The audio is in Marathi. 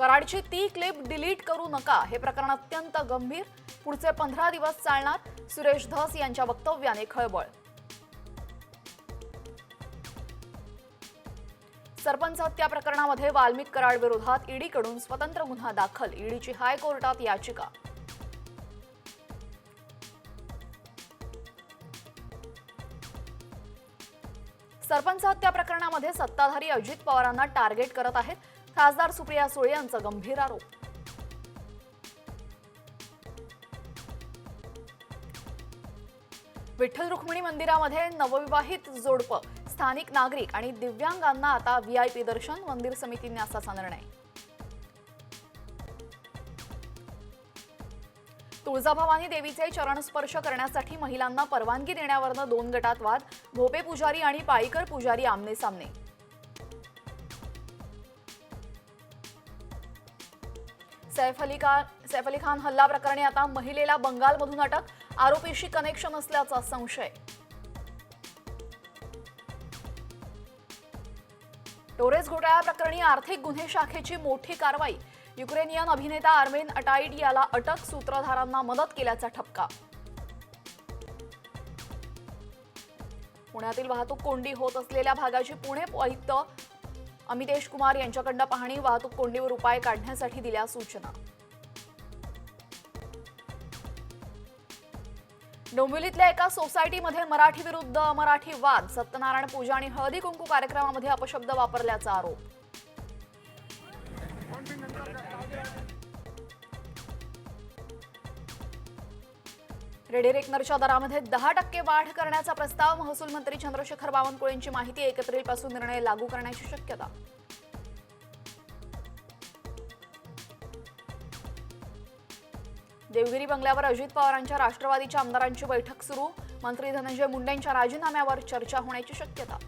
कराडची ती क्लिप डिलीट करू नका. हे प्रकरण अत्यंत गंभीर. पुढचे पंधरा दिवस चालणार सुरेश धस यांच्या वक्तव्याने खळबळ. सरपंच हत्या प्रकरणामध्ये वाल्मिक कराड विरोधात ईडीकडून स्वतंत्र गुन्हा दाखल. ईडीची हायकोर्टात याचिका. सरपंच हत्या प्रकरणामध्ये सत्ताधारी अजित पवारांना टार्गेट करत आहेत. खासदार सुप्रिया सुळे यांचा गंभीर आरोप. विठ्ठल रुक्मिणी मंदिरामध्ये नवविवाहित जोडपं स्थानिक नागरिक आणि दिव्यांगांना आता व्हीआयपी दर्शन मंदिर समितीने असाचा निर्णय. तुळजाभवानी देवीचे चरणस्पर्श करण्यासाठी महिलांना परवानगी देण्यावरनं दोन गटात वाद भोपे पुजारी आणि पाळीकर पुजारी आमने सामने सैफ अली खान सैफ अली खान हल्ला प्रकरणी आता महिलेला बंगालमधून अटक आरोपीशी कनेक्शन असल्याचा संशय. टोरेस घोटाळा प्रकरणी आर्थिक गुन्हे शाखेची मोठी कारवाई. युक्रेनियन अभिनेता आर्मेन अटाईड याला अटक सूत्रधारांना मदत केल्याचा ठपका. पुण्यातील वाहतूक कोंडी होत असलेल्या भागाची पुणे आयुक्त अमितेश कुमार यांच्याकडनं पाहणी वाहतूक कोंडीवर उपाय काढण्यासाठी दिल्या सूचना. डोंबिवलीतल्या एका सोसायटीमध्ये मराठी विरुद्ध मराठी वाद सत्यनारायण पूजा आणि हळदी कुंकू कार्यक्रमामध्ये अपशब्द वापरल्याचा आरोप. रेडी रेकनरच्या दरामध्ये दहा टक्के वाढ करण्याचा प्रस्ताव महसूल मंत्री चंद्रशेखर बावनकुळेंची माहिती एक एप्रिलपासून निर्णय लागू करण्याची शक्यता. देवगिरी बंगल्यावर अजित पवारांच्या राष्ट्रवादीच्या आमदारांची बैठक सुरू. मंत्री धनंजय मुंडेंच्या राजीनाम्यावर चर्चा होण्याची शक्यता.